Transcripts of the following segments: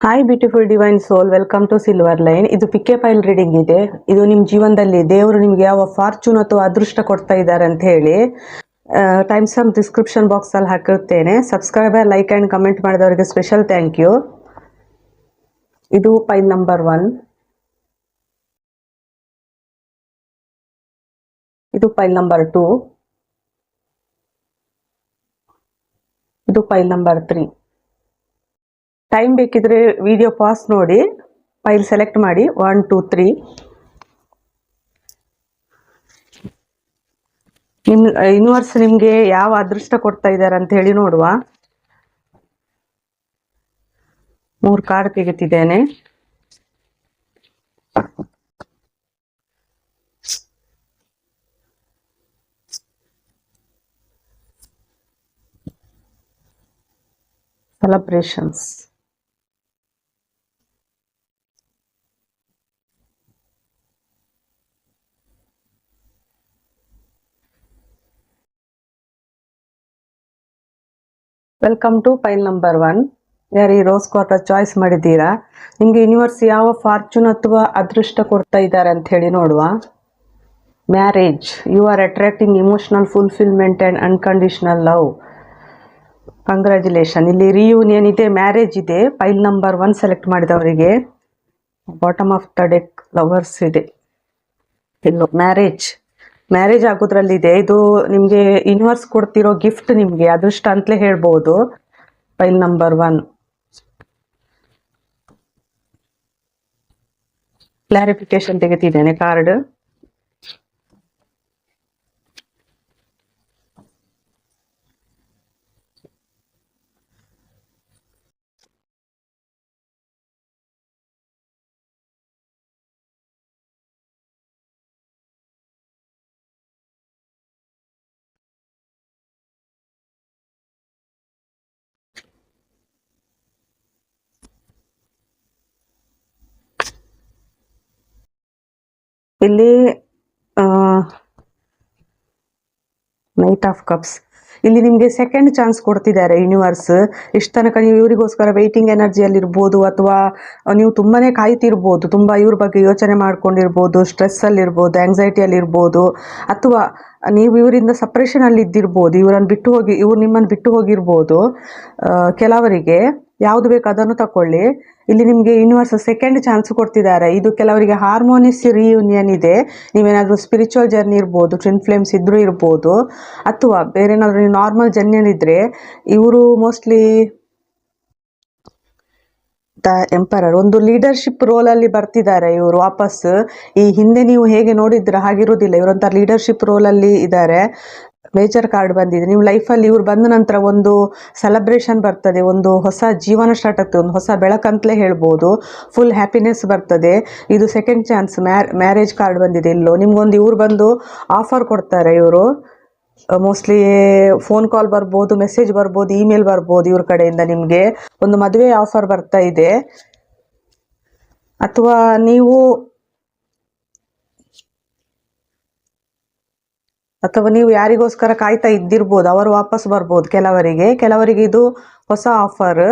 Hi beautiful divine soul welcome to silver line ಇದು pick a file reading ಇದೆ. ಇದು ನಿಮ್ಮ ಜೀವನದಲ್ಲಿ ದೇವರು ನಿಮಗೆ ಯಾವ ಫಾರ್ಚೂನ್ ಅಥವಾ ಅದೃಷ್ಟ ಕೊಡ್ತಾ ಇದ್ದಾರೆ ಅಂತ ಹೇಳಿ ಟೈಮ್ಸ್ ಆಫ್ ಡಿಸ್ಕ್ರಿಪ್ಷನ್ ಬಾಕ್ಸ್ ಅಲ್ಲಿ ಹಾಕಿರ್ತೇನೆ ಸಬ್ಸ್ಕ್ರೈಬರ್ ಲೈಕ್ ಆ್ಯಂಡ್ ಕಮೆಂಟ್ ಮಾಡಿದವರಿಗೆ ಸ್ಪೆಷಲ್ ಥ್ಯಾಂಕ್ ಯು ಇದು ಫೈಲ್ ನಂಬರ್ ಒನ್ ಇದು ಫೈಲ್ ನಂಬರ್ ಟೂ ಇದು ಫೈಲ್ ನಂಬರ್ ತ್ರೀ ಟೈಮ್ ಬೇಕಿದ್ರೆ ವಿಡಿಯೋ ಪಾಸ್ ನೋಡಿ ಫೈಲ್ ಸೆಲೆಕ್ಟ್ ಮಾಡಿ ಒನ್ ಟೂ ತ್ರೀ ನಿಮ್ ಯೂನಿವರ್ಸ್ ನಿಮ್ಗೆ ಯಾವ ಅದೃಷ್ಟ ಕೊಡ್ತಾ ಇದ್ದಾರೆ ಅಂತ ಹೇಳಿ ನೋಡುವ. ಮೂರು card ತೆಗಿತಿದ್ದೇನೆ celebrations welcome to pile number one ಯಾರು ಈ ರೋಸ್ ಕ್ವಾರ್ಟರ್ ಚಾಯ್ಸ್ ಮಾಡಿದ್ದೀರಾ? ನಿಮಗೆ ಯೂನಿವರ್ಸ್ ಯಾವ ಫಾರ್ಚೂನ್ ಅಥವಾ ಅದೃಷ್ಟ ಕೊಡ್ತಾ ಇದ್ದಾರೆ ಅಂತ ಹೇಳಿ ನೋಡುವ. Marriage you are attracting emotional fulfilment and unconditional love congratulation ಇಲ್ಲಿ ರಿಯೂನಿಯನ್ ಇದೆ ಮ್ಯಾರೇಜ್ ಇದೆ. ಫೈಲ್ ನಂಬರ್ ಒನ್ ಸೆಲೆಕ್ಟ್ ಮಾಡಿದವರಿಗೆ. Bottom of the deck lovers ಇದೆ. ಮ್ಯಾರೇಜ್ ಮ್ಯಾರೇಜ್ ಆಗೋದ್ರಲ್ಲಿದೆ. ಇದು ನಿಮಗೆ ಯೂನಿವರ್ಸ್ ಕೊಡ್ತಿರೋ ಗಿಫ್ಟ್ ನಿಮಗೆ. ಅದೃಷ್ಟ ಅಂತಲೇ ಹೇಳ್ಬೋದು. ಫೈಲ್ ನಂಬರ್ ಒನ್ ಕ್ಲಾರಿಫಿಕೇಶನ್ ತೆಗಿತಿದ್ದೇನೆ ಕಾರ್ಡ್ ಇಲ್ಲಿ ನೈಟ್ ಆಫ್ ಕಪ್ಸ್ ಇಲ್ಲಿ ನಿಮಗೆ ಸೆಕೆಂಡ್ ಚಾನ್ಸ್ ಕೊಡ್ತಿದ್ದಾರೆ ಯೂನಿವರ್ಸ್ ಇಷ್ಟು ತನಕ ನೀವು ಇವರಿಗೋಸ್ಕರ ವೆಯ್ಟಿಂಗ್ ಎನರ್ಜಿಯಲ್ಲಿರ್ಬೋದು ಅಥವಾ ನೀವು ತುಂಬಾ ಕಾಯ್ತಿರ್ಬೋದು, ತುಂಬ ಇವ್ರ ಬಗ್ಗೆ ಯೋಚನೆ ಮಾಡ್ಕೊಂಡಿರ್ಬೋದು ಸ್ಟ್ರೆಸ್ಸಲ್ಲಿರ್ಬೋದು ಆ್ಯಂಗ್ಸೈಟಿಯಲ್ಲಿರ್ಬೋದು ಅಥವಾ ನೀವು ಇವರಿಂದ ಸಪ್ರೇಷನಲ್ಲಿ ಇದ್ದಿರ್ಬೋದು ಇವರನ್ನು ಬಿಟ್ಟು ಹೋಗಿ, ಇವ್ರು ನಿಮ್ಮನ್ನು ಬಿಟ್ಟು ಹೋಗಿರ್ಬೋದು ಕೆಲವರಿಗೆ. ಯಾವುದು ಬೇಕು ಅದನ್ನು ತಕೊಳ್ಳಿ. ಇಲ್ಲಿ ನಿಮಗೆ ಯೂನಿವರ್ಸ್ ಸೆಕೆಂಡ್ ಚಾನ್ಸ್ ಕೊಡ್ತಿದ್ದಾರೆ. ಇದು ಕೆಲವರಿಗೆ ಹಾರ್ಮೋನಿಯಸ್ ರಿಯೂನಿಯನ್ ಇದೆ. ನೀವೇನಾದ್ರೂ ಸ್ಪಿರಿಚುವಲ್ ಜರ್ನಿ ಇರ್ಬೋದು ಟ್ವಿನ್ ಫ್ಲೇಮ್ಸ್ ಇದ್ದರೂ ಇರ್ಬೋದು, ಅಥವಾ ಬೇರೆ ಏನಾದರೂ ನಾರ್ಮಲ್ ಜರ್ನಿಯನ್ ಇದ್ದರೆ ಇವರು ಮೋಸ್ಟ್ಲಿ ದ ಎಂಪರರ್ ಒಂದು ಲೀಡರ್ಶಿಪ್ ರೋಲ್ ಅಲ್ಲಿ ಬರ್ತಿದ್ದಾರೆ ಇವರು ವಾಪಸ್. ಈ ಹಿಂದೆ ನೀವು ಹೇಗೆ ನೋಡಿದ್ರೆ ಹಾಗಿರೋದಿಲ್ಲ. ಇವರಂತ ಲೀಡರ್ಶಿಪ್ ರೋಲ್ ಅಲ್ಲಿ ಇದ್ದಾರೆ. ಮೇಜರ್ ಕಾರ್ಡ್ ಬಂದಿದೆ. ನೀವು ಲೈಫಲ್ಲಿ ಇವ್ರು ಬಂದ ನಂತರ ಒಂದು ಸೆಲೆಬ್ರೇಷನ್ ಬರ್ತದೆ, ಒಂದು ಹೊಸ ಜೀವನ ಸ್ಟಾರ್ಟ್ ಆಗ್ತದೆ, ಒಂದು ಹೊಸ ಬೆಳಕಂತಲೇ ಹೇಳ್ಬೋದು. ಫುಲ್ ಹ್ಯಾಪಿನೆಸ್ ಬರ್ತದೆ. ಇದು ಸೆಕೆಂಡ್ ಚಾನ್ಸ್ ಮ್ಯಾರೇಜ್ ಕಾರ್ಡ್ ಬಂದಿದೆ ಇಲ್ಲೋ ನಿಮ್ಗೊಂದು ಇವ್ರು ಬಂದು ಆಫರ್ ಕೊಡ್ತಾರೆ ಇವರು. ಮೋಸ್ಟ್ಲಿ ಫೋನ್ ಕಾಲ್ ಬರ್ಬೋದು ಮೆಸೇಜ್ ಬರ್ಬೋದು ಇಮೇಲ್ ಬರ್ಬೋದು ಇವ್ರ ಕಡೆಯಿಂದ ನಿಮಗೆ. ಒಂದು ಮದುವೆ ಆಫರ್ ಬರ್ತಾ ಇದೆ. ಅಥವಾ ನೀವು ಅಥವಾ ನೀವು ಯಾರಿಗೋಸ್ಕರ ಕಾಯ್ತಾ ಇದ್ದಿರ್ಬೋದು ಅವರು ವಾಪಸ್ ಬರ್ಬೋದು. ಕೆಲವರಿಗೆ ಕೆಲವರಿಗೆ ಇದು ಹೊಸ ಆಫರ್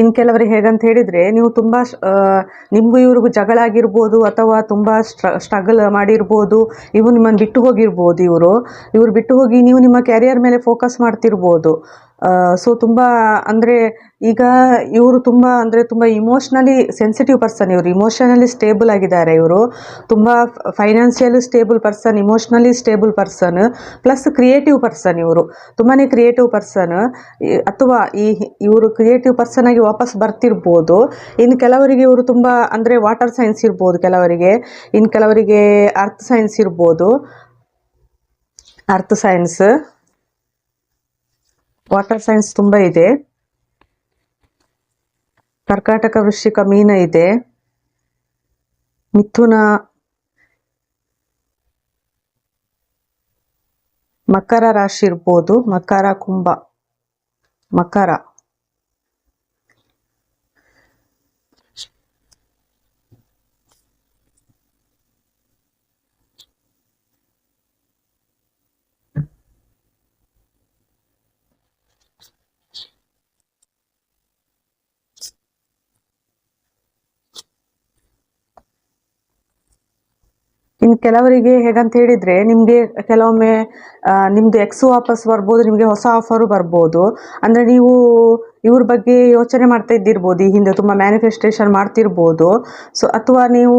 ಇನ್ ಕೆಲವರಿಗೆ ಹೇಗಂತ ಹೇಳಿದ್ರೆ, ನೀವು ತುಂಬಾ ನಿಮ್ಗೂ ಇವ್ರಿಗೂ ಜಗಳ ಆಗಿರ್ಬೋದು ಅಥವಾ ತುಂಬಾ ಸ್ಟ್ರಗಲ್ ಮಾಡಿರ್ಬೋದು ಇವು ನಿಮ್ಮನ್ನು ಬಿಟ್ಟು ಹೋಗಿರ್ಬೋದು ಇವರು. ಇವ್ರು ಬಿಟ್ಟು ಹೋಗಿ ನೀವು ನಿಮ್ಮ ಕೆರಿಯರ್ ಮೇಲೆ ಫೋಕಸ್ ಮಾಡ್ತಿರ್ಬೋದು. ಸೊ ತುಂಬ ಅಂದರೆ ಈಗ ಇವರು ತುಂಬ ಅಂದರೆ ತುಂಬ ಇಮೋಷ್ನಲಿ ಸೆನ್ಸಿಟಿವ್ ಪರ್ಸನ್ ಇವರು. ಇಮೋಷನಲಿ ಸ್ಟೇಬಲ್ ಆಗಿದ್ದಾರೆ ಇವರು. ತುಂಬ financially stable person emotionally stable person plus creative person ಇವರು. ತುಂಬಾ ಕ್ರಿಯೇಟಿವ್ ಪರ್ಸನ್ ಅಥವಾ ಈ ಇವರು ಕ್ರಿಯೇಟಿವ್ ಪರ್ಸನ್ ಆಗಿ ವಾಪಸ್ ಬರ್ತಿರ್ಬೋದು. ಇನ್ನು ಕೆಲವರಿಗೆ ಇವರು ತುಂಬ ಅಂದರೆ ವಾಟರ್ ಸೈನ್ಸ್ ಇರ್ಬೋದು ಕೆಲವರಿಗೆ. ಇನ್ನು ಕೆಲವರಿಗೆ ಅರ್ತ್ ಸೈನ್ಸ್ ಇರ್ಬೋದು. ಅರ್ತ್ ಸೈನ್ಸ್ ವಾಟರ್ ಸೈನ್ಸ್ ತುಂಬಾ ಇದೆ. ಕರ್ಕಾಟಕ ವೃಶ್ಚಿಕ ಮೀನ ಇದೆ. ಮಿಥುನ ಮಕರ ರಾಶಿ ಇರ್ಬೋದು. ಮಕರ ಕುಂಭ. ಮಕರ. ಇನ್ನು ಕೆಲವರಿಗೆ ಹೇಗಂತ ಹೇಳಿದ್ರೆ, ನಿಮಗೆ ಕೆಲವೊಮ್ಮೆ ನಿಮ್ದು ಎಕ್ಸ್ ವಾಪಸ್ ಬರ್ಬೋದು, ನಿಮಗೆ ಹೊಸ ಆಫರು ಬರ್ಬೋದು. ಅಂದ್ರೆ ನೀವು ಇವ್ರ ಬಗ್ಗೆ ಯೋಚನೆ ಮಾಡ್ತಾ ಇದ್ದಿರ್ಬೋದು, ಈ ಹಿಂದೆ ತುಂಬಾ ಮ್ಯಾನಿಫೆಸ್ಟೇಷನ್ ಮಾಡ್ತಿರ್ಬೋದು. ಸೊ ಅಥವಾ ನೀವು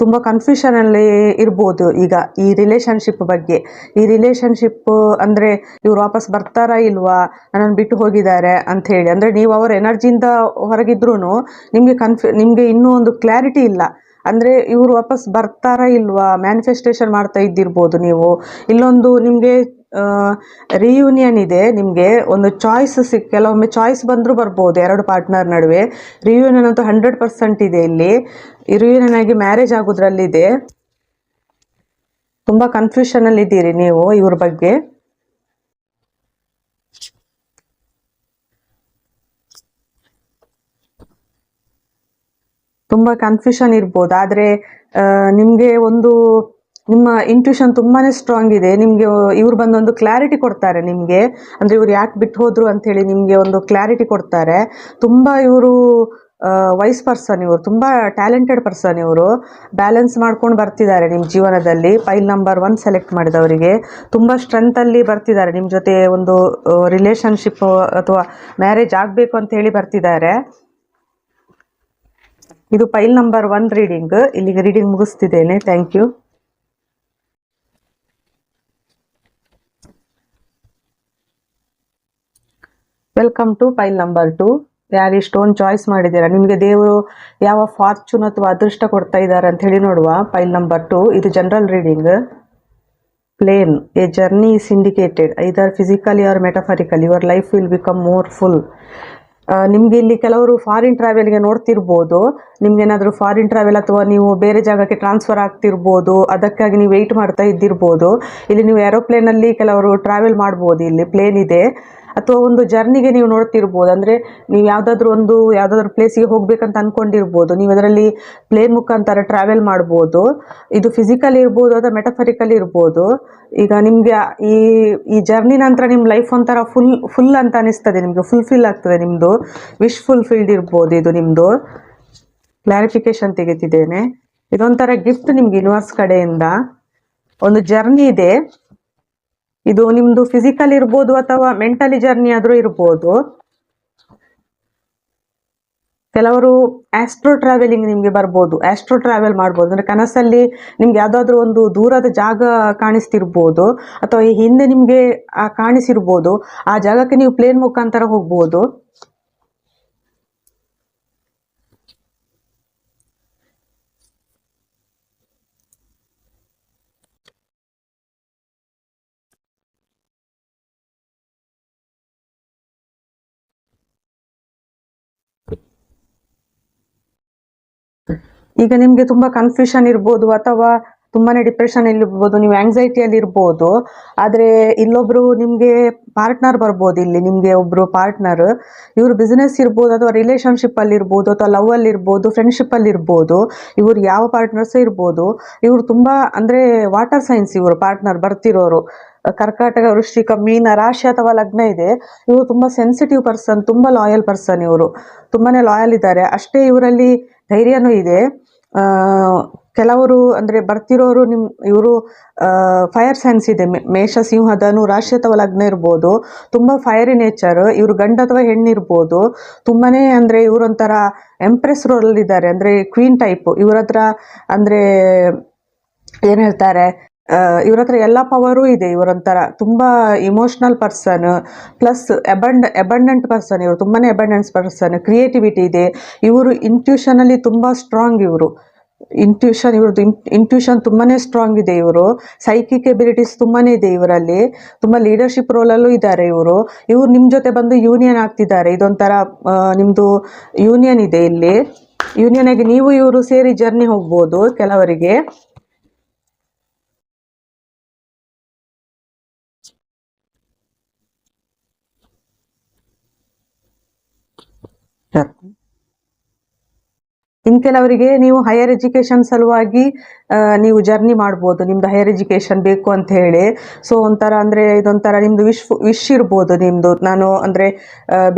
ತುಂಬಾ ಕನ್ಫ್ಯೂಷನ್ ಅಲ್ಲಿ ಇರ್ಬೋದು ಈಗ ಈ ರಿಲೇಷನ್ಶಿಪ್ ಬಗ್ಗೆ. ಈ ರಿಲೇಷನ್ಶಿಪ್ ಅಂದ್ರೆ ಇವ್ರು ವಾಪಸ್ ಬರ್ತಾರಾ ಇಲ್ವಾ, ನನ್ನನ್ನು ಬಿಟ್ಟು ಹೋಗಿದ್ದಾರೆ ಅಂತ ಹೇಳಿ. ಅಂದ್ರೆ ನೀವು ಅವರ ಎನರ್ಜಿಯಿಂದ ಹೊರಗಿದ್ರೂ ನಿಮಗೆ ಕನ್ಫ್ಯೂ ನಿಮಗೆ ಇನ್ನೂ ಒಂದು ಕ್ಲಾರಿಟಿ ಇಲ್ಲ. ಅಂದರೆ ಇವರು ವಾಪಸ್ ಬರ್ತಾರಾ ಇಲ್ವಾ? ಮ್ಯಾನಿಫೆಸ್ಟೇಷನ್ ಮಾಡ್ತಾ ಇದ್ದಿರ್ಬೋದು ನೀವು. ಇಲ್ಲೊಂದು ನಿಮಗೆ ರಿಯೂನಿಯನ್ ಇದೆ, ನಿಮಗೆ ಒಂದು ಚಾಯ್ಸ್ ಸಿಕ್, ಕೆಲವೊಮ್ಮೆ ಚಾಯ್ಸ್ ಬಂದರೂ ಬರ್ಬೋದು, ಎರಡು ಪಾರ್ಟ್ನರ್ ನಡುವೆ. ರಿಯೂನಿಯನ್ ಅಂತೂ ಹಂಡ್ರೆಡ್ ಪರ್ಸೆಂಟ್ ಇದೆ ಇಲ್ಲಿ. ರಿಯೂನಿಯನ್ ಆಗಿ ಮ್ಯಾರೇಜ್ ಆಗೋದ್ರಲ್ಲಿದೆ. ತುಂಬ ಕನ್ಫ್ಯೂಷನಲ್ಲಿ ಇದ್ದೀರಿ ನೀವು ಇವ್ರ ಬಗ್ಗೆ. ತುಂಬ ಕನ್ಫ್ಯೂಷನ್ ಇರ್ಬೋದು. ಆದರೆ ನಿಮಗೆ ಒಂದು, ನಿಮ್ಮ ಇಂಟ್ಯೂಷನ್ ತುಂಬಾನೇ ಸ್ಟ್ರಾಂಗ್ ಇದೆ. ನಿಮಗೆ, ಇವ್ರು ಬಂದೊಂದು ಕ್ಲಾರಿಟಿ ಕೊಡ್ತಾರೆ ನಿಮಗೆ. ಅಂದರೆ ಇವ್ರು ಯಾಕೆ ಬಿಟ್ಟು ಹೋದ್ರು ಅಂತೇಳಿ ನಿಮಗೆ ಒಂದು ಕ್ಲಾರಿಟಿ ಕೊಡ್ತಾರೆ. ತುಂಬ ಇವರು ವೈಸ್ ಪರ್ಸನ್ ಇವರು. ತುಂಬ ಟ್ಯಾಲೆಂಟೆಡ್ ಪರ್ಸನ್ ಇವರು. ಬ್ಯಾಲೆನ್ಸ್ ಮಾಡ್ಕೊಂಡು ಬರ್ತಿದ್ದಾರೆ ನಿಮ್ಮ ಜೀವನದಲ್ಲಿ. ಫೈಲ್ ನಂಬರ್ ಒನ್ ಸೆಲೆಕ್ಟ್ ಮಾಡಿದವರಿಗೆ. ತುಂಬ ಸ್ಟ್ರೆಂತಲ್ಲಿ ಬರ್ತಿದ್ದಾರೆ. ನಿಮ್ಮ ಜೊತೆ ಒಂದು ರಿಲೇಷನ್ಶಿಪ್ ಅಥವಾ ಮ್ಯಾರೇಜ್ ಆಗಬೇಕು ಅಂತ ಹೇಳಿ ಬರ್ತಿದ್ದಾರೆ. ಇದು ಫೈಲ್ ನಂಬರ್ ಒನ್ ರೀಡಿಂಗ್. ಇಲ್ಲಿಗೆ reading ಮುಗಿಸ್ತಿದ್ದೇನೆ. Thank you welcome to pile number two ಯಾರು ಈ ಸ್ಟೋನ್ ಚಾಯ್ಸ್ ಮಾಡಿದ್ದೀರಾ? ನಿಮಗೆ ದೇವರು ಯಾವ ಫಾರ್ಚೂನ್ ಅಥವಾ ಅದೃಷ್ಟ ಕೊಡ್ತಾ ಇದ್ದಾರೆ ಅಂತ ಹೇಳಿ ನೋಡುವ ಫೈಲ್ ನಂಬರ್ ಟು ಇದು general reading plane a journey is indicated either physically or metaphorical your life will become more full ನಿಮಗೆ ಇಲ್ಲಿ ಕೆಲವರು ಫಾರಿನ್ ಟ್ರಾವೆಲ್ಗೆ ನೋಡ್ತಿರ್ಬೋದು. ನಿಮ್ಗೆ ಏನಾದರೂ ಫಾರಿನ್ ಟ್ರಾವೆಲ್ ಅಥವಾ ನೀವು ಬೇರೆ ಜಾಗಕ್ಕೆ ಟ್ರಾನ್ಸ್ಫರ್ ಆಗ್ತಿರ್ಬೋದು. ಅದಕ್ಕಾಗಿ ನೀವು ವೆಯ್ಟ್ ಮಾಡ್ತಾ ಇದ್ದಿರ್ಬೋದು. ಇಲ್ಲಿ ನೀವು ಏರೋಪ್ಲೇನಲ್ಲಿ ಕೆಲವರು ಟ್ರಾವೆಲ್ ಮಾಡ್ಬೋದು. ಇಲ್ಲಿ ಪ್ಲೇನ್ ಇದೆ. ಅಥವಾ ಒಂದು ಜರ್ನಿಗೆ ನೀವು ನೋಡ್ತಿರ್ಬೋದು. ಅಂದರೆ ನೀವು ಯಾವುದಾದ್ರೂ ಒಂದು, ಯಾವುದಾದ್ರೂ ಪ್ಲೇಸಿಗೆ ಹೋಗಬೇಕಂತ ಅಂದ್ಕೊಂಡಿರ್ಬೋದು ನೀವು ಅದರಲ್ಲಿ ಪ್ಲೇನ್ ಮುಖಾಂತರ ಟ್ರಾವೆಲ್ ಮಾಡ್ಬೋದು. ಇದು ಫಿಸಿಕಲ್ ಇರ್ಬೋದು ಅಥವಾ ಮೆಟಫರಿಕಲ್ ಇರ್ಬೋದು. ಈಗ ನಿಮಗೆ ಈ ಈ ಜರ್ನಿ ನಂತರ ನಿಮ್ಮ ಲೈಫ್ ಒಂಥರ ಫುಲ್ ಫುಲ್ ಅಂತ ಅನಿಸ್ತದೆ ನಿಮಗೆ. ಫುಲ್ಫಿಲ್ ಆಗ್ತದೆ ನಿಮ್ಮದು ವಿಶ್ ಫುಲ್ಫಿಲ್ಡ್ ಇರ್ಬೋದು ಇದು ನಿಮ್ಮದು ಕ್ಲಾರಿಫಿಕೇಶನ್ ತೆಗಿತಿದ್ದೇನೆ ಇದೊಂಥರ ಗಿಫ್ಟ್ ನಿಮ್ಗೆ ಯೂನಿವರ್ಸ್ ಕಡೆಯಿಂದ. ಒಂದು ಜರ್ನಿ ಇದೆ. ಇದು ನಿಮ್ದು ಫಿಸಿಕಲ್ ಇರ್ಬೋದು ಅಥವಾ ಮೆಂಟಲಿ ಜರ್ನಿ ಆದ್ರೂ ಇರ್ಬೋದು. ಕೆಲವರು ಆಸ್ಟ್ರೋ ಟ್ರಾವೆಲಿಂಗ್ ನಿಮಗೆ ಬರ್ಬೋದು. ಆಸ್ಟ್ರೋ ಟ್ರಾವೆಲ್ ಮಾಡ್ಬೋದು. ಅಂದ್ರೆ ಕನಸಲ್ಲಿ ನಿಮ್ಗೆ ಯಾವ್ದಾದ್ರು ಒಂದು ದೂರದ ಜಾಗ ಕಾಣಿಸ್ತಿರ್ಬೋದು. ಅಥವಾ ಈ ಹಿಂದೆ ನಿಮ್ಗೆ ಕಾಣಿಸಿರ್ಬೋದು. ಆ ಜಾಗಕ್ಕೆ ನೀವು ಪ್ಲೇನ್ ಮುಖಾಂತರ ಹೋಗ್ಬೋದು. ಈಗ ನಿಮಗೆ ತುಂಬಾ ಕನ್ಫ್ಯೂಷನ್ ಇರ್ಬೋದು ಅಥವಾ ತುಂಬಾನೇ ಡಿಪ್ರೆಷನ್ ಇರ್ಬೋದು, ನೀವು ಆಂಗ್ಸೈಟಿಯಲ್ಲಿ ಇರ್ಬೋದು. ಆದರೆ ಇಲ್ಲೊಬ್ರು ನಿಮಗೆ ಪಾರ್ಟ್ನರ್ ಬರ್ಬೋದು ಇಲ್ಲಿ, ನಿಮಗೆ ಒಬ್ರು ಪಾರ್ಟ್ನರ್ ಇವರು ಬಿಸ್ನೆಸ್ ಇರ್ಬೋದು ಅಥವಾ ರಿಲೇಶನ್ಶಿಪ್ ಅಲ್ಲಿ ಇರ್ಬೋದು ಅಥವಾ ಲವ್ ಅಲ್ಲಿ ಇರ್ಬೋದು ಫ್ರೆಂಡ್ಶಿಪ್ ಅಲ್ಲಿ ಇರ್ಬೋದು, ಇವರು ಯಾವ ಪಾರ್ಟ್ನರ್ಸ್ ಇರ್ಬೋದು. ಇವರು ತುಂಬಾ ಅಂದ್ರೆ ವಾಟರ್ ಸೈನ್ಸ್ ಇವರು ಪಾರ್ಟ್ನರ್ ಬರ್ತಿರೋರು. ಕರ್ಕಾಟಕ, ವೃಶ್ಚಿಕ, ಮೀನ, ರಾಶಿ ಅಥವಾ ಲಗ್ನ ಇದೆ. ಇವರು ತುಂಬಾ ಸೆನ್ಸಿಟಿವ್ ಪರ್ಸನ್ ತುಂಬಾ ಲಾಯಲ್ ಪರ್ಸನ್ ಇವರು. ತುಂಬಾನೇ ಲಾಯಲ್ ಇದ್ದಾರೆ. ಅಷ್ಟೇ ಇವರಲ್ಲಿ ಧೈರ್ಯನೂ ಇದೆ. ಕೆಲವರು ಅಂದ್ರೆ ಬರ್ತಿರೋರು ನಿಮ್ಮ ಇವರು ಫೈರ್ ಸೈನ್ಸ್ ಇದೆ ಮೇಷ ಸಿಂಹದನು ರಾಶಿ ಅಥವಾ ಲಗ್ನ ಇರ್ಬೋದು. ತುಂಬಾ ಫೈರಿ ನೇಚರ್ ಇವರು ಗಂಡ ಅಥವಾ ಹೆಣ್ಣಿರ್ಬೋದು ತುಂಬಾ ಅಂದ್ರೆ ಇವರೊಂಥರ ಎಂಪ್ರೆಸ್ ರೋಲ್ ಇದ್ದಾರೆ. ಅಂದ್ರೆ ಕ್ವೀನ್ ಟೈಪ್ ಇವ್ರ ಹತ್ರ ಅಂದ್ರೆ ಏನು ಹೇಳ್ತಾರೆ? ಇವ್ರ ಹತ್ರ ಎಲ್ಲ ಪವರು ಇದೆ. ಇವರೊಂಥರ ತುಂಬಾ emotional person plus abun abundant person ಇವರು. ತುಂಬಾನೇ ಅಬಂಡೆನ್ಸ್ ಪರ್ಸನ್ ಕ್ರಿಯೇಟಿವಿಟಿ ಇದೆ. ಇವರು ಇಂಟ್ಯೂಷನಲ್ಲಿ ತುಂಬಾ ಸ್ಟ್ರಾಂಗ್ ಇವರು. ಇಂಟ್ಯೂಷನ್ ಇವ್ರದ್ದು ಇಂಟ್ಯೂಷನ್ ತುಂಬಾನೇ ಸ್ಟ್ರಾಂಗ್ ಇದೆ ಇವರು. ಸೈಕಿಕ್ ಎಬಿಲಿಟೀಸ್ ತುಂಬಾನೇ ಇದೆ ಇವರಲ್ಲಿ. ತುಂಬಾ ಲೀಡರ್ಶಿಪ್ ರೋಲಲ್ಲೂ ಇದ್ದಾರೆ ಇವರು. ಇವರು ನಿಮ್ಮ ಜೊತೆ ಬಂದು ಯೂನಿಯನ್ ಆಗ್ತಿದ್ದಾರೆ. ಇದೊಂಥರ ನಿಮ್ಮದು ಯೂನಿಯನ್ ಇದೆ ಇಲ್ಲಿ. ಯೂನಿಯನ್ ಆಗಿ ನೀವು ಇವರು ಸೇರಿ ಜರ್ನಿ ಹೋಗ್ಬೋದು ಕೆಲವರಿಗೆ. ಇನ್ ಕೆಲವರಿಗೆ ನೀವು ಹೈಯರ್ ಎಜುಕೇಶನ್ ಸಲುವಾಗಿ ನೀವು ಜರ್ನಿ ಮಾಡ್ಬೋದು. ನಿಮ್ದು ಹೈಯರ್ ಎಜುಕೇಶನ್ ಬೇಕು ಅಂತ ಹೇಳಿ. ಸೊ ಒಂಥರ ಅಂದ್ರೆ ಇದೊಂಥರ ನಿಮ್ದು ವಿಶ್ ವಿಶ್ ಇರ್ಬೋದು ನಿಮ್ದು. ನಾನು ಅಂದ್ರೆ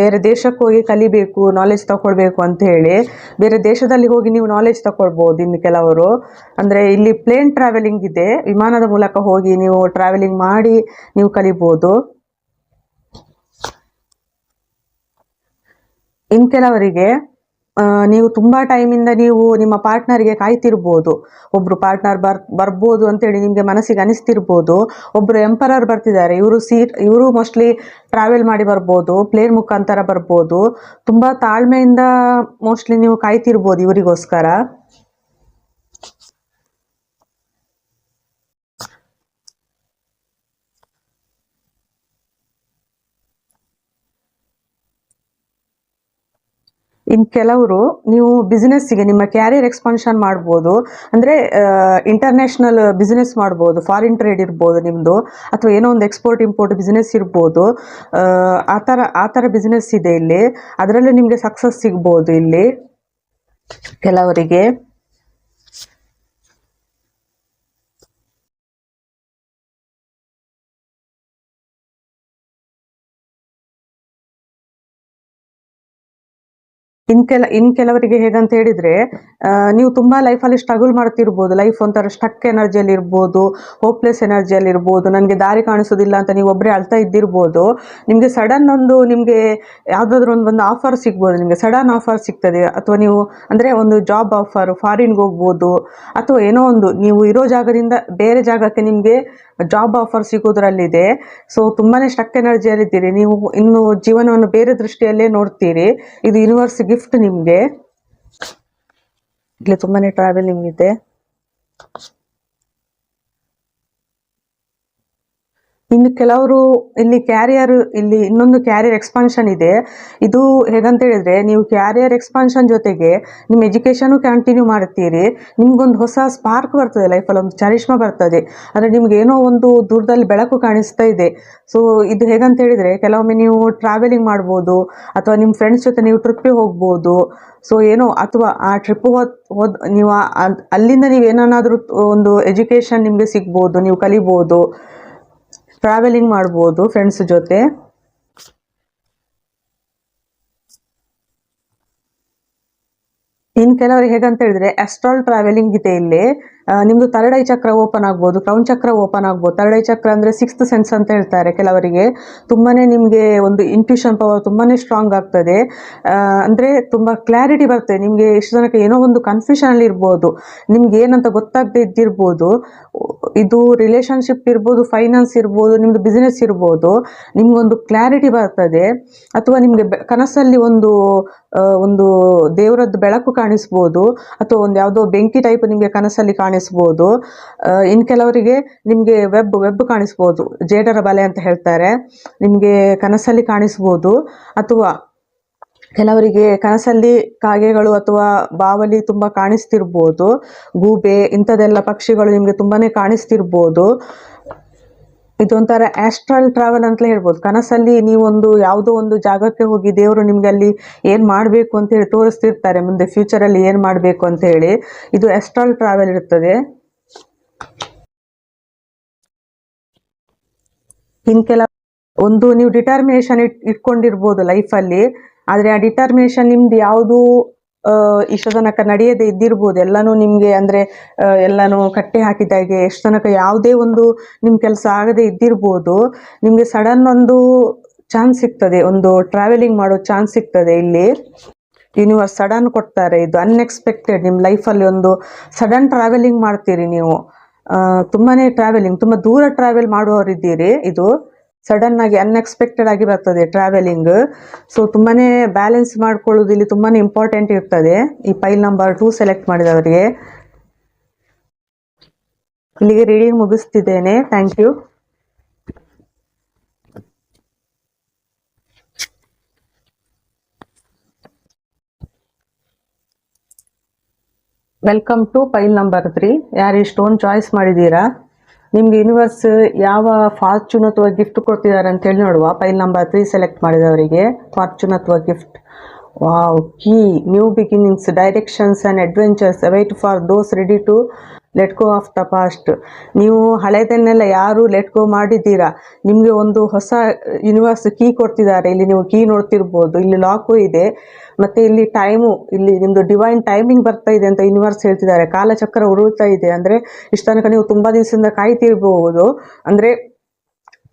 ಬೇರೆ ದೇಶಕ್ಕೆ ಹೋಗಿ ಕಲಿಬೇಕು ನಾಲೆಜ್ ತಗೊಳ್ಬೇಕು ಅಂತ ಹೇಳಿ. ಬೇರೆ ದೇಶದಲ್ಲಿ ಹೋಗಿ ನೀವು ನಾಲೆಜ್ ತಗೊಳ್ಬೋದು ಇನ್ನು ಕೆಲವರು. ಅಂದ್ರೆ ಇಲ್ಲಿ ಪ್ಲೇನ್ ಟ್ರಾವೆಲಿಂಗ್ ಇದೆ. ವಿಮಾನದ ಮೂಲಕ ಹೋಗಿ ನೀವು ಟ್ರಾವೆಲಿಂಗ್ ಮಾಡಿ ನೀವು ಕಲಿಬೋದು. ಇನ್ ಕೆಲವರಿಗೆ ನೀವು ತುಂಬಾ ಟೈಮಿಂದ ನೀವು ನಿಮ್ಮ ಪಾರ್ಟ್ನರ್ಗೆ ಕಾಯ್ತಿರ್ಬೋದು. ಒಬ್ರು ಪಾರ್ಟ್ನರ್ ಬರ್, ಬರ್ಬೋದು ಅಂತೇಳಿ ನಿಮಗೆ ಮನಸ್ಸಿಗೆ ಅನಿಸ್ತಿರ್ಬೋದು. ಒಬ್ರು ಎಂಪರರ್ ಬರ್ತಿದ್ದಾರೆ, ಇವರು ಸೀಟ್ ಇವರು ಮೋಸ್ಟ್ಲಿ ಟ್ರಾವೆಲ್ ಮಾಡಿ ಬರ್ಬೋದು ಪ್ಲೇನ್ ಮುಖಾಂತರ ಬರ್ಬೋದು. ತುಂಬಾ ತಾಳ್ಮೆಯಿಂದ ಮೋಸ್ಟ್ಲಿ ನೀವು ಕಾಯ್ತಿರ್ಬೋದು ಇವರಿಗೋಸ್ಕರ. ಇನ್ ಕೆಲವರು ನೀವು ಬಿಸ್ನೆಸ್ಸಿಗೆ ನಿಮ್ಮ ಕ್ಯಾರಿಯರ್ ಎಕ್ಸ್ಪಾನ್ಷನ್ ಮಾಡ್ಬೋದು, ಅಂದರೆ ಇಂಟರ್ನ್ಯಾಷನಲ್ ಬಿಸ್ನೆಸ್ ಮಾಡ್ಬೋದು ಫಾರಿನ್ ಟ್ರೇಡ್ ಇರ್ಬೋದು ನಿಮ್ಮದು ಅಥವಾ ಏನೋ ಒಂದು ಎಕ್ಸ್ಪೋರ್ಟ್ ಇಂಪೋರ್ಟ್ ಬಿಸ್ನೆಸ್ ಇರ್ಬೋದು, ಆ ಥರ ಆ ಥರ ಬಿಸ್ನೆಸ್ ಇದೆ ಇಲ್ಲಿ. ಅದರಲ್ಲೂ ನಿಮಗೆ ಸಕ್ಸಸ್ ಸಿಗ್ಬೋದು ಇಲ್ಲಿ. ಕೆಲವರಿಗೆ. ಇನ್ ಕೆಲ, ಇನ್ ಕೆಲವರಿಗೆ ಹೇಗಂತ ಹೇಳಿದ್ರೆ ನೀವು ತುಂಬಾ ಲೈಫಲ್ಲಿ ಸ್ಟ್ರಗಲ್ ಮಾಡ್ತಿರ್ಬೋದು. ಲೈಫ್ ಒಂಥರ ಸ್ಟಕ್ ಎನರ್ಜಿಯಲ್ಲಿ ಇರ್ಬೋದು ಹೋಪ್ಲೆಸ್ ಎನರ್ಜಿಯಲ್ಲಿ ಇರ್ಬೋದು, ನನಗೆ ದಾರಿ ಕಾಣಿಸೋದಿಲ್ಲ ಅಂತ ನೀವು ಒಬ್ಬರೇ ಅಳ್ತಾ ಇದ್ದಿರ್ಬೋದು. ನಿಮಗೆ ಸಡನ್ ಒಂದು ನಿಮಗೆ ಯಾವುದಾದ್ರೂ ಒಂದು ಒಂದು ಆಫರ್ ಸಿಗ್ಬೋದು ನಿಮಗೆ. ಸಡನ್ ಆಫರ್ ಸಿಗ್ತದೆ. ಅಥವಾ ನೀವು ಅಂದರೆ ಒಂದು ಜಾಬ್ ಆಫರ್ ಫಾರಿನ್ಗೆ ಹೋಗ್ಬೋದು. ಅಥವಾ ಏನೋ ಒಂದು, ನೀವು ಇರೋ ಜಾಗದಿಂದ ಬೇರೆ ಜಾಗಕ್ಕೆ ನಿಮಗೆ ಜಾಬ್ ಆಫರ್ ಸಿಗೋದ್ರಲ್ಲಿದೆ. ಸೊ ತುಂಬಾನೇ ಸ್ಟಕ್ ಎನರ್ಜಿಯಲ್ಲಿದ್ದೀರಿ ನೀವು ಇನ್ನು ಜೀವನವನ್ನು ಬೇರೆ ದೃಷ್ಟಿಯಲ್ಲೇ ನೋಡ್ತೀರಿ. ಇದು ಯೂನಿವರ್ಸ್ ಗಿಫ್ಟ್ ನಿಮಗೆ. ಇಲ್ಲಿ ತುಂಬಾನೇ ಟ್ರಾವೆಲಿಂಗ್ ಇದೆ ಇನ್ನು ಕೆಲವರು ಇಲ್ಲಿ ಕ್ಯಾರಿಯರ್ ಇಲ್ಲಿ ಇನ್ನೊಂದು ಕ್ಯಾರಿಯರ್ ಎಕ್ಸ್ಪಾನ್ಷನ್ ಇದೆ. ಇದು ಹೇಗಂತ ಹೇಳಿದ್ರೆ, ನೀವು ಕ್ಯಾರಿಯರ್ ಎಕ್ಸ್ಪಾನ್ಷನ್ ಜೊತೆಗೆ ನಿಮ್ಮ ಎಜುಕೇಶನ್ ಕಂಟಿನ್ಯೂ ಮಾಡ್ತೀರಿ. ನಿಮ್ಗೊಂದು ಹೊಸ ಸ್ಪಾರ್ಕ್ ಬರ್ತದೆ ಲೈಫಲ್ಲಿ ಒಂದು ಚರಿಷ್ಮಾ ಬರ್ತದೆ. ಅಂದರೆ ನಿಮ್ಗೆ ಏನೋ ಒಂದು ದೂರದಲ್ಲಿ ಬೆಳಕು ಕಾಣಿಸ್ತಾ ಇದೆ. ಸೊ ಇದು ಹೇಗಂತ ಹೇಳಿದ್ರೆ, ಕೆಲವೊಮ್ಮೆ ನೀವು ಟ್ರಾವೆಲಿಂಗ್ ಮಾಡ್ಬೋದು, ಅಥವಾ ನಿಮ್ಮ ಫ್ರೆಂಡ್ಸ್ ಜೊತೆ ನೀವು ಟ್ರಿಪ್ಪಿಗೆ ಹೋಗ್ಬೋದು. ಸೊ ಏನೋ, ಅಥವಾ ಆ ಟ್ರಿಪ್ ಹೋದ್ ಹೋದ್, ನೀವು ಅಲ್ಲಿಂದ ನೀವು ಏನಾದರೂ ಒಂದು ಎಜುಕೇಶನ್ ನಿಮಗೆ ಸಿಗ್ಬೋದು, ನೀವು ಕಲಿಬೋದು. ಟ್ರಾವೆಲಿಂಗ್ ಮಾಡ್ಬೋದು ಫ್ರೆಂಡ್ಸ್ ಜೊತೆ. ಇನ್ ಕೆಲವರಿಗೆ ಹೇಗಂತ ಹೇಳಿದ್ರೆ ಅಸ್ಟ್ರಾಲ್ ಟ್ರಾವೆಲಿಂಗ್ ಇದೆ ಇಲ್ಲಿ. ಥರ್ಡ್ ಐ ಚಕ್ರ ಓಪನ್ ಆಗ್ಬೋದು ಕ್ರೌನ್ ಚಕ್ರ ಓಪನ್ ಆಗ್ಬೋದು. ತರಡೈ ಚಕ್ರ ಅಂದ್ರೆ ಸಿಕ್ಸ್ತ್ ಸೆನ್ಸ್ ಅಂತ ಹೇಳ್ತಾರೆ ಕೆಲವರಿಗೆ. ತುಂಬಾನೇ ನಿಮಗೆ ಒಂದು ಇಂಟ್ಯೂಷನ್ ಪವರ್ ತುಂಬಾನೇ ಸ್ಟ್ರಾಂಗ್ ಆಗ್ತದೆ. ಅಂದರೆ ತುಂಬಾ ಕ್ಲಾರಿಟಿ ಬರ್ತದೆ ನಿಮಗೆ ಎಷ್ಟು ಜನಕ್ಕೆ ಏನೋ ಒಂದು ಕನ್ಫ್ಯೂಷನ್ ಅಲ್ಲಿ ಇರ್ಬೋದು. ನಿಮ್ಗೆ ಏನಂತ ಗೊತ್ತಾಗದೆ ಇದ್ದಿರ್ಬೋದು. ಇದು ರಿಲೇಶನ್ಶಿಪ್ ಇರ್ಬೋದು ಫೈನಾನ್ಸ್ ಇರ್ಬೋದು ನಿಮ್ಮದು ಬಿಸ್ನೆಸ್ ಇರ್ಬೋದು. ನಿಮಗೊಂದು ಕ್ಲಾರಿಟಿ ಬರ್ತದೆ. ಅಥವಾ ನಿಮಗೆ ಕನಸಲ್ಲಿ ಒಂದು ಒಂದು ದೇವರದ್ದು ಬೆಳಕು ಕಾಣಿಸ್ಬೋದು. ಅಥವಾ ಒಂದು ಯಾವುದೋ ಬೆಂಕಿ ಟೈಪ್ ನಿಮಗೆ ಕನಸಲ್ಲಿ ಕಾಣಿಸ್ಬೋದು. ಇನ್ನು ಇನ್ ಕೆಲವರಿಗೆ ನಿಮಗೆ ವೆಬ್ ವೆಬ್ ಕಾಣಿಸ್ಬೋದು. ಜೇಡರ ಬಲೆ ಅಂತ ಹೇಳ್ತಾರೆ. ನಿಮಗೆ ಕನಸಲ್ಲಿ ಕಾಣಿಸ್ಬೋದು. ಅಥವಾ ಕೆಲವರಿಗೆ ಕನಸಲ್ಲಿ ಕಾಗೆಗಳು ಅಥವಾ ಬಾವಲಿ ತುಂಬ ಕಾಣಿಸ್ತಿರ್ಬೋದು. ಗೂಬೆ, ಇಂಥದೆಲ್ಲ ಪಕ್ಷಿಗಳು ನಿಮಗೆ ತುಂಬಾನೇ ಕಾಣಿಸ್ತಿರ್ಬೋದು. ಇದೊಂಥರ ಆಸ್ಟ್ರಲ್ ಟ್ರಾವೆಲ್ ಅಂತಲೇ ಹೇಳ್ಬೋದು. ಕನಸಲ್ಲಿ ನೀವೊಂದು ಯಾವುದೋ ಒಂದು ಜಾಗಕ್ಕೆ ಹೋಗಿ ದೇವರು ನಿಮಗೆ ಅಲ್ಲಿ ಏನು ಮಾಡಬೇಕು ಅಂತ ಹೇಳಿ ತೋರಿಸ್ತಿರ್ತಾರೆ. ಮುಂದೆ ಫ್ಯೂಚರಲ್ಲಿ ಏನು ಮಾಡಬೇಕು ಅಂತ ಹೇಳಿ ಇದು ಆಸ್ಟ್ರಲ್ ಟ್ರಾವೆಲ್ ಇರ್ತದೆ. ಇನ್ನು ಕೆಲ ಒಂದು ನೀವು ಡಿಟರ್ಮಿನೇಷನ್ ಇಟ್, ಇಟ್ಕೊಂಡಿರ್ಬೋದು ಲೈಫಲ್ಲಿ ಆದರೆ ಆ ಡಿಟರ್ಮಿನೇಷನ್ ನಿಮ್ದು ಯಾವುದು ಇಷ್ಟ ತನಕ ನಡೆಯದೆ ಇದ್ದಿರ್ಬೋದು. ಎಲ್ಲನೂ ನಿಮಗೆ ಅಂದರೆ ಎಲ್ಲನೂ ಕಟ್ಟಿ ಹಾಕಿದಾಗೆ ಎಷ್ಟು ತನಕ ಯಾವುದೇ ಒಂದು ನಿಮ್ಮ ಕೆಲಸ ಆಗದೆ ಇದ್ದಿರ್ಬೋದು. ನಿಮಗೆ ಸಡನ್ ಒಂದು ಚಾನ್ಸ್ ಸಿಗ್ತದೆ, ಒಂದು ಟ್ರಾವೆಲಿಂಗ್ ಮಾಡೋ ಚಾನ್ಸ್ ಸಿಗ್ತದೆ ಇಲ್ಲಿ. ಯೂನಿವರ್ಸ್ ಸಡನ್ ಕೊಡ್ತಾರೆ, ಇದು ಅನ್ಎಕ್ಸ್ಪೆಕ್ಟೆಡ್ ನಿಮ್ಮ ಲೈಫಲ್ಲಿ ಒಂದು ಸಡನ್ ಟ್ರಾವೆಲಿಂಗ್ ಮಾಡ್ತೀರಿ ನೀವು. ತುಂಬಾ ಟ್ರಾವೆಲಿಂಗ್ ತುಂಬ ದೂರ ಟ್ರಾವೆಲ್ ಮಾಡುವವರಿದ್ದೀರಿ ಇದು. ಸಡನ್ ಆಗಿ ಅನ್ಎಕ್ಸ್ಪೆಕ್ಟೆಡ್ ಆಗಿ ಬರ್ತದೆ ಟ್ರಾವೆಲಿಂಗ್ ಸೊ ತುಂಬಾ ಬ್ಯಾಲೆನ್ಸ್ ಮಾಡ್ಕೊಳ್ಳೋದು ಇಲ್ಲಿ ತುಂಬಾ ಇಂಪಾರ್ಟೆಂಟ್ ಇರ್ತದೆ. ಈ ಪೈಲ್ ನಂಬರ್ ಟೂ ಸೆಲೆಕ್ಟ್ ಮಾಡಿದವರಿಗೆ. ಇಲ್ಲಿಗೆ reading ಮುಗಿಸ್ತಿದ್ದೇನೆ. Thank you welcome to pile number three ಯಾರು ಇಷ್ಟೊಂದು ಚಾಯ್ಸ್ ಮಾಡಿದ್ದೀರಾ? ನಿಮ್ಗೆ ಯೂನಿವರ್ಸ್ ಯಾವ ಫಾರ್ಚೂನ್ ಅಥವಾ ಗಿಫ್ಟ್ ಕೊಡ್ತಿದ್ದಾರೆ ಅಂತೇಳಿ ನೋಡುವ. ಫೈಲ್ ನಂಬರ್ ತ್ರೀ ಸೆಲೆಕ್ಟ್ ಮಾಡಿದವರಿಗೆ ಫಾರ್ಚೂನ್ ಅಥವಾ gift wow key new beginnings directions and adventures await for those ready to let go of the past ನೀವು ಹಳೆದನ್ನೆಲ್ಲ ಯಾರು ಲೆಟ್ ಗೋ ಮಾಡಿದ್ದೀರಾ? ನಿಮಗೆ ಒಂದು ಹೊಸ ಯೂನಿವರ್ಸ್ ಕೀ ಕೊಡ್ತಿದ್ದಾರೆ. ಇಲ್ಲಿ ನೀವು ಕೀ ನೋಡ್ತಿರ್ಬೋದು. ಇಲ್ಲಿ ಲಾಕು ಇದೆ. ಮತ್ತೆ ಇಲ್ಲಿ ಟೈಮು ಇಲ್ಲಿ ನಿಮ್ಮದು ಡಿವೈನ್ ಟೈಮಿಂಗ್ ಬರ್ತಾ ಇದೆ ಅಂತ ಯೂನಿವರ್ಸ್ ಹೇಳ್ತಿದ್ದಾರೆ. ಕಾಲಚಕ್ರ ಉರುಳ್ತಾ ಇದೆ. ಅಂದರೆ ಇಷ್ಟು ತನಕ ನೀವು ತುಂಬ ದಿವಸದಿಂದ ಕಾಯ್ತಿರ್ಬೋದು. ಅಂದರೆ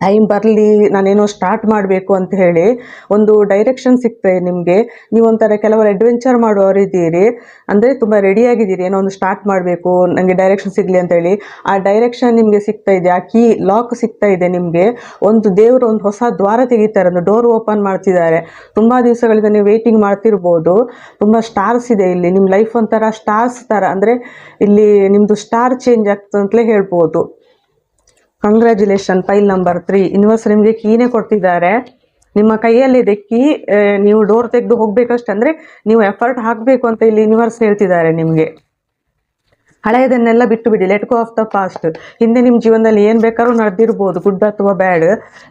ಟೈಮ್ ಬರಲಿ, ನಾನೇನೋ ಸ್ಟಾರ್ಟ್ ಮಾಡಬೇಕು ಅಂತ ಹೇಳಿ ಒಂದು ಡೈರೆಕ್ಷನ್ ಸಿಗ್ತದೆ ನಿಮಗೆ. ನೀವೊಂಥರ ಕೆಲವರು ಅಡ್ವೆಂಚರ್ ಮಾಡುವವರಿದ್ದೀರಿ ಅಂದರೆ ತುಂಬ ರೆಡಿಯಾಗಿದ್ದೀರಿ ಏನೋ ಒಂದು ಸ್ಟಾರ್ಟ್ ಮಾಡಬೇಕು ನನಗೆ ಡೈರೆಕ್ಷನ್ ಸಿಗಲಿ ಅಂತ ಹೇಳಿ. ಆ ಡೈರೆಕ್ಷನ್ ನಿಮಗೆ ಸಿಗ್ತಾ ಇದೆ, ಆ ಕೀ ಲಾಕ್ ಸಿಗ್ತಾ ಇದೆ ನಿಮಗೆ. ಒಂದು ದೇವರು ಒಂದು ಹೊಸ ದ್ವಾರ ತೆಗಿತಾರೆ, ಒಂದು ಡೋರ್ ಓಪನ್ ಮಾಡ್ತಿದ್ದಾರೆ. ತುಂಬ ದಿವಸಗಳಿಂದ ನೀವು ವೇಟಿಂಗ್ ಮಾಡ್ತಿರ್ಬೋದು. ತುಂಬ ಸ್ಟಾರ್ಸ್ ಇದೆ ಇಲ್ಲಿ. ನಿಮ್ಮ ಲೈಫ್ ಒಂಥರ ಸ್ಟಾರ್ಸ್ ಥರ ಅಂದರೆ ಇಲ್ಲಿ ನಿಮ್ಮದು ಸ್ಟಾರ್ ಚೇಂಜ್ ಆಗ್ತದೆ ಅಂತಲೇ ಹೇಳ್ಬೋದು. Congratulation pile number three universe ನಿಮಗೆ ಕೀನೇ ಕೊಡ್ತಿದ್ದಾರೆ. ನಿಮ್ಮ ಕೈಯಲ್ಲಿದೆ ಕೀ ನೀವು ಡೋರ್ ತೆಗೆದು ಹೋಗ್ಬೇಕಷ್ಟೆ ಅಂದರೆ ನೀವು ಎಫರ್ಟ್ ಹಾಕಬೇಕು ಅಂತ ಇಲ್ಲಿ ಯೂನಿವರ್ಸ್ ಹೇಳ್ತಿದ್ದಾರೆ ನಿಮಗೆ. ಹಳೆಯದನ್ನೆಲ್ಲ ಬಿಟ್ಟು ಬಿಡಿ let go of the past ಹಿಂದೆ ನಿಮ್ಮ ಜೀವನದಲ್ಲಿ ಏನು ಬೇಕಾದ್ರೂ ನಡೆದಿರ್ಬೋದು ಗುಡ್ ಅಥವಾ ಬ್ಯಾಡ್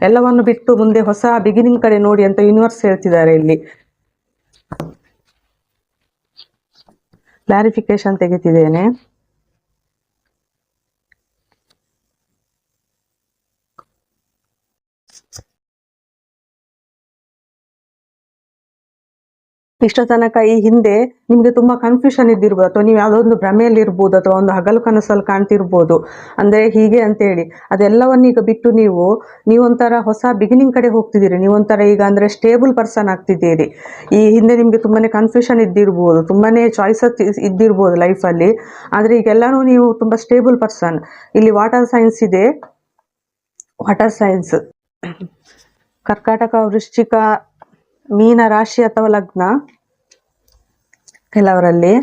ಎಲ್ಲವನ್ನು ಬಿಟ್ಟು ಮುಂದೆ ಹೊಸ ಬಿಗಿನಿಂಗ್ ಕಡೆ ನೋಡಿ ಅಂತ ಯೂನಿವರ್ಸ್ ಹೇಳ್ತಿದ್ದಾರೆ ಇಲ್ಲಿ. ಕ್ಲಾರಿಫಿಕೇಶನ್ ತೆಗಿತಿದ್ದೇನೆ. ಇಷ್ಟ ತನಕ ಈ ಹಿಂದೆ ನಿಮಗೆ ತುಂಬಾ ಕನ್ಫ್ಯೂಷನ್ ಇದ್ದಿರ್ಬೋದು, ಅಥವಾ ನೀವು ಯಾವುದೋ ಒಂದು ಭ್ರಮೆಯಲ್ಲಿ ಇರ್ಬೋದು ಅಥವಾ ಒಂದು ಹಗಲು ಕನಸಲ್ಲಿ ಕಾಣ್ತಿರ್ಬೋದು. ಅಂದ್ರೆ ಹೀಗೆ ಅಂತೇಳಿ. ಅದೆಲ್ಲವನ್ನು ಈಗ ಬಿಟ್ಟು ನೀವು ನೀವೊಂಥರ ಹೊಸ ಬಿಗಿನಿಂಗ್ ಕಡೆ ಹೋಗ್ತಿದ್ದೀರಿ. ನೀವೊಂಥರ ಈಗ ಅಂದ್ರೆ ಸ್ಟೇಬಲ್ ಪರ್ಸನ್ ಆಗ್ತಿದ್ದೀರಿ. ಈ ಹಿಂದೆ ನಿಮಗೆ ತುಂಬಾನೇ ಕನ್ಫ್ಯೂಷನ್ ಇದ್ದಿರ್ಬೋದು, ತುಂಬಾನೇ ಚಾಯ್ಸಸ್ ಇದ್ದಿರ್ಬೋದು ಲೈಫಲ್ಲಿ ಆದ್ರೆ ಈಗೆಲ್ಲಾನು ನೀವು ತುಂಬಾ ಸ್ಟೇಬಲ್ ಪರ್ಸನ್ ಇಲ್ಲಿ ವಾಟರ್ ಸೈನ್ಸ್ ಇದೆ. ವಾಟರ್ ಸೈನ್ಸ್ ಕರ್ಕಾಟಕ ವೃಶ್ಚಿಕ ಮೀನ ರಾಶಿ ಅಥವಾ ಲಗ್ನ? ಕೆಲವರಲ್ಲಿ.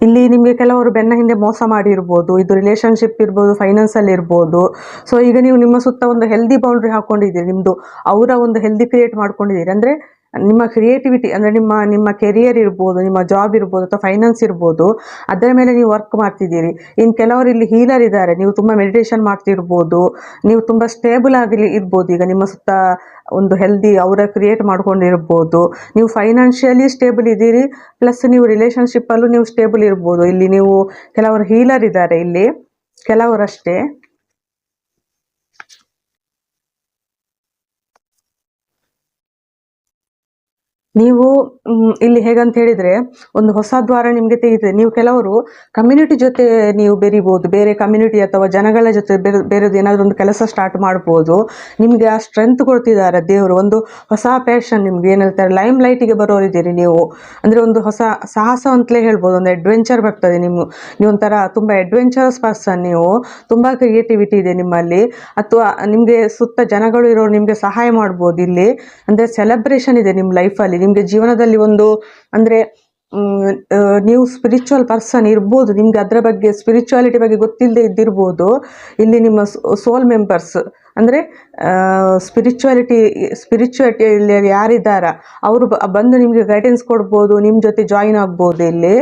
ಇಲ್ಲಿ ನಿಮಗೆ ಕೆಲವರು ಬೆನ್ನ ಹಿಂದೆ ಮೋಸ ಮಾಡಿರ್ಬೋದು, ಇದು ರಿಲೇಶನ್ಶಿಪ್ ಇರ್ಬೋದು ಫೈನಾನ್ಸ್ ಅಲ್ಲಿ ಇರ್ಬೋದು. ಸೊ ಈಗ ನೀವು ನಿಮ್ಮ ಸುತ್ತ ಒಂದು ಹೆಲ್ದಿ ಬೌಂಡ್ರಿ ಹಾಕೊಂಡಿದ್ದೀರಿ ನಿಮ್ಮದು ಅವರ ಒಂದು ಹೆಲ್ದಿ ಕ್ರಿಯೇಟ್ ಮಾಡ್ಕೊಂಡಿದ್ದೀರಿ. ಅಂದ್ರೆ ನಿಮ್ಮ ಕ್ರಿಯೇಟಿವಿಟಿ ಅಂದರೆ ನಿಮ್ಮ ನಿಮ್ಮ ಕೆರಿಯರ್ ಇರ್ಬೋದು, ನಿಮ್ಮ ಜಾಬ್ ಇರ್ಬೋದು ಅಥವಾ ಫೈನಾನ್ಸ್ ಇರ್ಬೋದು, ಅದರ ಮೇಲೆ ನೀವು ವರ್ಕ್ ಮಾಡ್ತಿದ್ದೀರಿ. ಇನ್ನು ಕೆಲವರು ಇಲ್ಲಿ ಹೀಲರ್ ಇದ್ದಾರೆ, ನೀವು ತುಂಬ ಮೆಡಿಟೇಷನ್ ಮಾಡ್ತಿರ್ಬೋದು, ನೀವು ತುಂಬ ಸ್ಟೇಬಲ್ ಆಗಿ ಇರ್ಬೋದು, ಈಗ ನಿಮ್ಮ ಸುತ್ತ ಒಂದು ಹೆಲ್ದಿ ಅವರ ಕ್ರಿಯೇಟ್ ಮಾಡ್ಕೊಂಡಿರ್ಬೋದು. ನೀವು ಫೈನಾನ್ಷಿಯಲಿ ಸ್ಟೇಬಲ್ ಇದ್ದೀರಿ ಪ್ಲಸ್ ನೀವು ರಿಲೇಷನ್ಶಿಪ್ಪಲ್ಲೂ ನೀವು ಸ್ಟೇಬಲ್ ಇರ್ಬೋದು. ಇಲ್ಲಿ ನೀವು ಕೆಲವರು ಹೀಲರ್ ಇದ್ದಾರೆ ಇಲ್ಲಿ, ಕೆಲವರಷ್ಟೇ. ನೀವು ಇಲ್ಲಿ ಹೇಗಂತ ಹೇಳಿದ್ರೆ ಒಂದು ಹೊಸ ದ್ವಾರ ನಿಮಗೆ ತೆಗಿತದೆ ನೀವು ಕೆಲವರು ಕಮ್ಯುನಿಟಿ ಜೊತೆ ನೀವು ಬೆರಿಬೋದು, ಬೇರೆ ಕಮ್ಯುನಿಟಿ ಅಥವಾ ಜನಗಳ ಜೊತೆ ಬೇರೆ, ಬೇರೆದು ಏನಾದರೂ ಒಂದು ಕೆಲಸ ಸ್ಟಾರ್ಟ್ ಮಾಡ್ಬೋದು. ನಿಮಗೆ ಆ ಸ್ಟ್ರೆಂತ್ ಕೊಡ್ತಿದ್ದಾರೆ ದೇವರು. ಒಂದು ಹೊಸ ಪ್ಯಾಷನ್ ನಿಮ್ಗೆ ಏನು ಹೇಳ್ತಾರೆ ಲೈಮ್ ಲೈಟಿಗೆ ಬರೋರಿದ್ದೀರಿ ನೀವು. ಅಂದರೆ ಒಂದು ಹೊಸ ಸಾಹಸ ಅಂತಲೇ ಹೇಳ್ಬೋದು, ಒಂದು ಅಡ್ವೆಂಚರ್ ಬರ್ತದೆ ನಿಮ್ಮ ನೀವೊಂಥರ ತುಂಬ ಅಡ್ವೆಂಚರಸ್ ಪರ್ಸನ್ ನೀವು. ತುಂಬ ಕ್ರಿಯೇಟಿವಿಟಿ ಇದೆ ನಿಮ್ಮಲ್ಲಿ. ಅಥವಾ ನಿಮಗೆ ಸುತ್ತ ಜನಗಳು ಇರೋರು ನಿಮಗೆ ಸಹಾಯ ಮಾಡ್ಬೋದು ಇಲ್ಲಿ. ಅಂದರೆ ಸೆಲೆಬ್ರೇಷನ್ ಇದೆ ನಿಮ್ಮ ಲೈಫಲ್ಲಿ ನಿಮಗೆ ಜೀವನದಲ್ಲಿ ಒಂದು, ಅಂದರೆ ನೀವು ಸ್ಪಿರಿಚುವಲ್ ಪರ್ಸನ್ ಇರ್ಬೋದು, ನಿಮಗೆ ಅದರ ಬಗ್ಗೆ ಸ್ಪಿರಿಚುವಾಲಿಟಿ ಬಗ್ಗೆ ಗೊತ್ತಿಲ್ಲದೆ ಇದ್ದಿರ್ಬೋದು, ಇಲ್ಲಿ ನಿಮ್ಮ ಸೋಲ್ ಮೆಂಬರ್ಸ್ ಅಂದರೆ ಸ್ಪಿರಿಚುವಾಲಿಟಿ ಸ್ಪಿರಿಚುವಾಲಿಟಿಯಲ್ಲಿ ಯಾರಿದ್ದಾರ, ಅವರು ಬಂದು ನಿಮಗೆ ಗೈಡೆನ್ಸ್ ಕೊಡ್ಬೋದು ನಿಮ್ಮ ಜೊತೆ ಜಾಯಿನ್ ಆಗ್ಬೋದು ಇಲ್ಲಿ.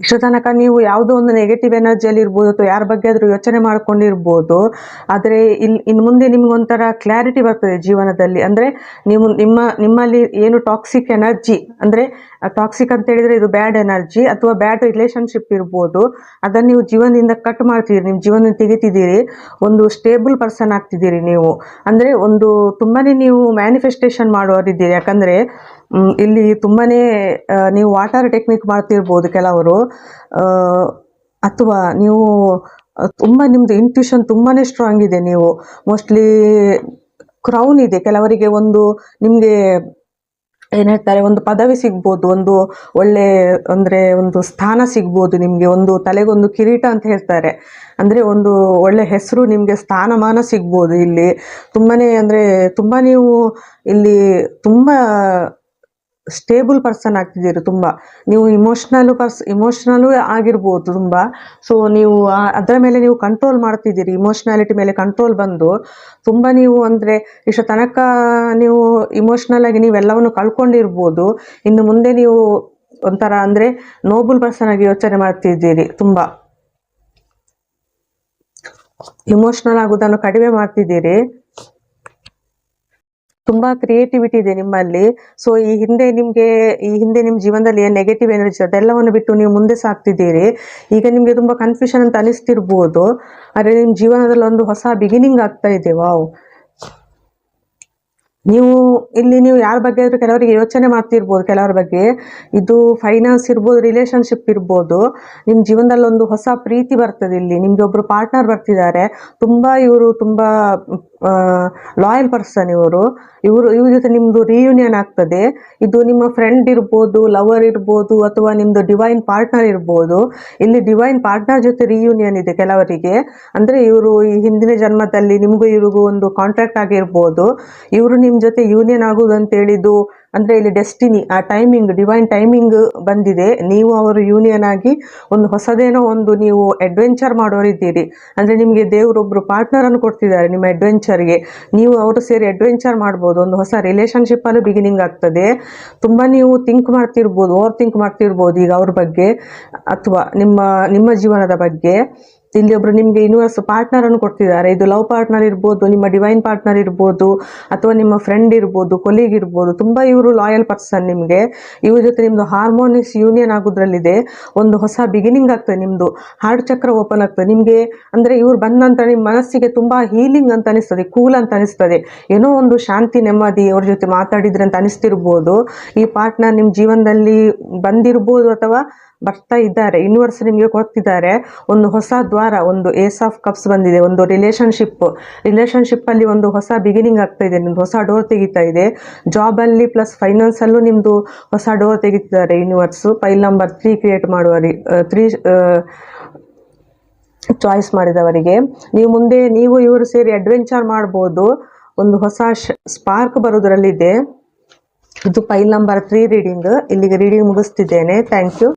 ಇಷ್ಟು ತನಕ ನೀವು ಯಾವುದೋ ಒಂದು ನೆಗೆಟಿವ್ ಎನರ್ಜಿಯಲ್ಲಿ ಇರ್ಬೋದು ಅಥವಾ ಯಾರ ಬಗ್ಗೆ ಆದರೂ ಯೋಚನೆ ಮಾಡ್ಕೊಂಡಿರ್ಬೋದು, ಆದರೆ ಇಲ್ಲಿ ಇನ್ನು ಮುಂದೆ ನಿಮ್ಗೊಂಥರ ಕ್ಲಾರಿಟಿ ಬರ್ತದೆ ಜೀವನದಲ್ಲಿ. ಅಂದರೆ ನೀವು ನಿಮ್ಮ, ನಿಮ್ಮಲ್ಲಿ ಏನು ಟಾಕ್ಸಿಕ್ ಎನರ್ಜಿ ಅಂದರೆ ಟಾಕ್ಸಿಕ್ ಅಂತ ಹೇಳಿದರೆ ಇದು ಬ್ಯಾಡ್ ಎನರ್ಜಿ ಅಥವಾ ಬ್ಯಾಡ್ ರಿಲೇಷನ್ಶಿಪ್ ಇರ್ಬೋದು. ಅದನ್ನು ನೀವು ಜೀವನದಿಂದ ಕಟ್ ಮಾಡ್ತಿದ್ದೀರಿ ನಿಮ್ಮ ಜೀವನದಿಂದ ತೆಗಿತಿದ್ದೀರಿ ಒಂದು ಸ್ಟೇಬಲ್ ಪರ್ಸನ್ ಆಗ್ತಿದ್ದೀರಿ ನೀವು. ಅಂದರೆ ಒಂದು ತುಂಬಾ ನೀವು ಮ್ಯಾನಿಫೆಸ್ಟೇಷನ್ ಮಾಡೋರಿದ್ದೀರಿ. ಯಾಕಂದರೆ ಇಲ್ಲಿ ತುಂಬಾ ನೀವು ವಾಟರ್ ಟೆಕ್ನಿಕ್ ಮಾಡ್ತಿರ್ಬೋದು ಕೆಲವರು. ಅಥವಾ ನೀವು ತುಂಬ ನಿಮ್ಮದು ಇಂಟ್ಯೂಷನ್ ತುಂಬಾ ಸ್ಟ್ರಾಂಗ್ ಇದೆ ನೀವು. ಮೋಸ್ಟ್ಲಿ ಕ್ರೌನ್ ಇದೆ. ಕೆಲವರಿಗೆ ಒಂದು ನಿಮಗೆ ಏನು ಹೇಳ್ತಾರೆ, ಒಂದು ಪದವಿ ಸಿಗ್ಬೋದು, ಒಂದು ಒಳ್ಳೆ, ಅಂದರೆ ಒಂದು ಸ್ಥಾನ ಸಿಗ್ಬೋದು ನಿಮಗೆ, ಒಂದು ತಲೆಗೊಂದು ಕಿರೀಟ ಅಂತ ಹೇಳ್ತಾರೆ. ಅಂದರೆ ಒಂದು ಒಳ್ಳೆ ಹೆಸರು ನಿಮಗೆ ಸ್ಥಾನಮಾನ ಸಿಗ್ಬೋದು ಇಲ್ಲಿ. ತುಂಬಾ ಅಂದರೆ ತುಂಬ ನೀವು ಇಲ್ಲಿ ತುಂಬಾ ಸ್ಟೇಬಲ್ ಪರ್ಸನ್ ಆಗ್ತಿದ್ದೀರಿ ತುಂಬ. ನೀವು ಇಮೋಷ್ನಲ್ ಪರ್ಸ್ ಇಮೋಷ್ನಲ್ಲೂ ಆಗಿರ್ಬೋದು ತುಂಬ. ಸೊ ನೀವು ಅದರ ಮೇಲೆ ನೀವು ಕಂಟ್ರೋಲ್ ಮಾಡ್ತಿದ್ದೀರಿ ಇಮೋಷ್ನಾಲಿಟಿ ಮೇಲೆ ಕಂಟ್ರೋಲ್ ಬಂದು. ತುಂಬ ನೀವು ಅಂದರೆ, ಇಷ್ಟು ತನಕ ನೀವು ಇಮೋಷ್ನಲ್ ಆಗಿ ನೀವೆಲ್ಲವನ್ನು ಕಳ್ಕೊಂಡಿರ್ಬೋದು. ಇನ್ನು ಮುಂದೆ ನೀವು ಒಂಥರ ಅಂದರೆ ನೋಬಲ್ ಪರ್ಸನ್ ಆಗಿ ಯೋಚನೆ ಮಾಡ್ತಿದ್ದೀರಿ ತುಂಬ. ಇಮೋಷ್ನಲ್ ಆಗೋದನ್ನು ಕಡಿಮೆ ಮಾಡ್ತಿದ್ದೀರಿ. ತುಂಬಾ ಕ್ರಿಯೇಟಿವಿಟಿ ಇದೆ ನಿಮ್ಮಲ್ಲಿ. ಸೊ ಈ ಹಿಂದೆ ನಿಮ್ಗೆ, ಈ ಹಿಂದೆ ನಿಮ್ ಜೀವನದಲ್ಲಿ ಏನ್ ನೆಗೆಟಿವ್ ಎನರ್ಜಿ ಅದೆಲ್ಲವನ್ನು ಬಿಟ್ಟು ನೀವು ಮುಂದೆ ಸಾಗ್ತಿದ್ದೀರಿ. ಈಗ ನಿಮ್ಗೆ ತುಂಬಾ ಕನ್ಫ್ಯೂಷನ್ ಅಂತ ಅನಿಸ್ತಿರ್ಬೋದು. ಆದ್ರೆ ನಿಮ್ ಜೀವನದಲ್ಲಿ ಒಂದು ಹೊಸ ಬಿಗಿನಿಂಗ್ ಆಗ್ತಾ ಇದೆ, ವಾವ್. ನೀವು, ಇಲ್ಲಿ ನೀವು ಯಾರ ಬಗ್ಗೆ ಆದ್ರೂ ಕೆಲವರಿಗೆ ಯೋಚನೆ ಮಾಡ್ತಿರ್ಬೋದು, ಕೆಲವರ ಬಗ್ಗೆ. ಇದು ಫೈನಾನ್ಸ್ ಇರ್ಬೋದು ರಿಲೇಶನ್ಶಿಪ್ ಇರ್ಬೋದು. ನಿಮ್ಮ ಜೀವನದಲ್ಲಿ ಒಂದು ಹೊಸ ಪ್ರೀತಿ ಬರ್ತದೆ ಇಲ್ಲಿ. ನಿಮ್ಗೆ ಒಬ್ರು ಪಾರ್ಟ್ನರ್ ಬರ್ತಿದ್ದಾರೆ. ತುಂಬಾ ಇವರು ತುಂಬಾ ಲಾಯಲ್ ಪರ್ಸನ್ ಇವರು. ಇವರು, ಇವ್ರ ಜೊತೆ ನಿಮ್ದು ರಿಯೂನಿಯನ್ ಆಗ್ತದೆ. ಇದು ನಿಮ್ಮ ಫ್ರೆಂಡ್ ಇರ್ಬೋದು ಲವರ್ ಇರ್ಬೋದು, ಅಥವಾ ನಿಮ್ದು ಡಿವೈನ್ ಪಾರ್ಟ್ನರ್ ಇರ್ಬೋದು. ಇಲ್ಲಿ ಡಿವೈನ್ ಪಾರ್ಟ್ನರ್ ಜೊತೆ ರಿಯೂನಿಯನ್ ಇದೆ ಕೆಲವರಿಗೆ. ಅಂದ್ರೆ ಇವರು ಈ ಹಿಂದಿನ ಜನ್ಮದಲ್ಲಿ ನಿಮಗೂ ಇವ್ರಿಗೂ ಒಂದು ಕಾಂಟ್ರಾಕ್ಟ್ ಆಗಿರ್ಬೋದು. ಇವರು ನಿಮ್ ಜೊತೆ ಯೂನಿಯನ್ ಆಗೋದು ಅಂತ ಹೇಳಿದ್ದು ಅಂದ್ರೆ ಇಲ್ಲಿ ಡೆಸ್ಟಿನಿ ಆ ಟೈಮಿಂಗ್ ಡಿವೈನ್ ಟೈಮಿಂಗ್ ಬಂದಿದೆ. ನೀವು ಅವರು ಯೂನಿಯನ್ ಆಗಿ ಒಂದು ಹೊಸದೇನೋ ಒಂದು ನೀವು ಅಡ್ವೆಂಚರ್ ಮಾಡೋರಿದ್ದೀರಿ ಅಂದ್ರೆ ನಿಮಗೆ ದೇವರೊಬ್ರು ಪಾರ್ಟ್ನರ್ ಅನ್ನು ಕೊಡ್ತಿದ್ದಾರೆ ನಿಮ್ಮ ಅಡ್ವೆಂಚರ್ಗೆ ನೀವು ಅವರು ಸೇರಿ ಅಡ್ವೆಂಚರ್ ಮಾಡ್ಬೋದು. ಒಂದು ಹೊಸ ರಿಲೇಷನ್ಶಿಪ್ಪಲ್ಲೂ ಬಿಗಿನಿಂಗ್ ಆಗ್ತದೆ. ತುಂಬಾ ನೀವು ಥಿಂಕ್ ಮಾಡ್ತಿರ್ಬೋದು ಓವರ್ ಥಿಂಕ್ ಮಾಡ್ತಿರ್ಬೋದು ಈಗ ಅವ್ರ ಬಗ್ಗೆ, ಅಥವಾ ನಿಮ್ಮ ನಿಮ್ಮ ಜೀವನದ ಬಗ್ಗೆ. ಇಲ್ಲಿ ಒಬ್ರು ನಿಮ್ಗೆ ಯೂನಿವರ್ಸ್ ಪಾರ್ಟ್ನರ್ ಅನ್ನು ಕೊಡ್ತಿದ್ದಾರೆ. ಇದು ಲವ್ ಪಾರ್ಟ್ನರ್ ಇರ್ಬೋದು, ನಿಮ್ಮ ಡಿವೈನ್ ಪಾರ್ಟ್ನರ್ ಇರ್ಬೋದು, ಅಥವಾ ನಿಮ್ಮ ಫ್ರೆಂಡ್ ಇರ್ಬೋದು ಕೊಲೀಗ್ ಇರ್ಬೋದು, ತುಂಬಾ ಇವರು ಲಾಯಲ್ ಪರ್ಸನ್ ನಿಮಗೆ. ಇವ್ರ ಜೊತೆ ನಿಮ್ದು ಹಾರ್ಮೋನಿಯಸ್ ಯೂನಿಯನ್ ಆಗೋದ್ರಲ್ಲಿದೆ. ಒಂದು ಹೊಸ ಬಿಗಿನಿಂಗ್ ಆಗ್ತದೆ ನಿಮ್ದು. ಹಾರ್ಟ್ ಚಕ್ರ ಓಪನ್ ಆಗ್ತದೆ. ನಿಮಗೆ ಅಂದ್ರೆ ಇವ್ರು ಬಂದ ನಂತರ ನಿಮ್ಮ ಮನಸ್ಸಿಗೆ ತುಂಬಾ ಹೀಲಿಂಗ್ ಅಂತ ಅನಿಸ್ತದೆ ಕೂಲ್ ಅಂತ ಅನಿಸ್ತದೆ. ಏನೋ ಒಂದು ಶಾಂತಿ, ನೆಮ್ಮದಿ ಅವ್ರ ಜೊತೆ ಮಾತಾಡಿದ್ರೆ ಅಂತ ಅನಿಸ್ತಿರ್ಬೋದು. ಈ ಪಾರ್ಟ್ನರ್ ನಿಮ್ಮ ಜೀವನದಲ್ಲಿ ಬಂದಿರ್ಬೋದು ಅಥವಾ ಬರ್ತಾ ಇದ್ದಾರೆ ಯೂನಿವರ್ಸ್ ನಿಮಗೆ ಕೊಡ್ತಿದ್ದಾರೆ ಒಂದು ಹೊಸ ದ್ವಾರ, ಒಂದು ಏಸ್ ಆಫ್ ಕಪ್ಸ್ ಬಂದಿದೆ, ಒಂದು ರಿಲೇಶನ್ಶಿಪ್ ಅಲ್ಲಿ ಒಂದು ಹೊಸ ಬಿಗಿನಿಂಗ್ ಆಗ್ತಾ ಇದೆ, ನಿಮ್ದು ಹೊಸ ಡೋರ್ ತೆಗಿತಾ ಇದೆ. ಜಾಬ್ ಅಲ್ಲಿ ಪ್ಲಸ್ ಫೈನಾನ್ಸ್ ಅಲ್ಲೂ ನಿಮ್ದು ಹೊಸ door ತೆಗಿತಿದ್ದಾರೆ universe pile number three create ಮಾಡುವ ತ್ರೀ ಚಾಯ್ಸ್ ಮಾಡಿದವರಿಗೆ. ನೀವು ಮುಂದೆ, ನೀವು ಇವರು ಸೇರಿ ಅಡ್ವೆಂಚರ್ ಮಾಡ್ಬೋದು. ಒಂದು ಹೊಸ ಸ್ಪಾರ್ಕ್ ಬರೋದ್ರಲ್ಲಿದೆ. ಇದು ಫೈಲ್ ನಂಬರ್ ತ್ರೀ ರೀಡಿಂಗ್ ಇಲ್ಲಿಗೆ ರೀಡಿಂಗ್ ಮುಗಿಸ್ತಿದ್ದೇನೆ. Thank you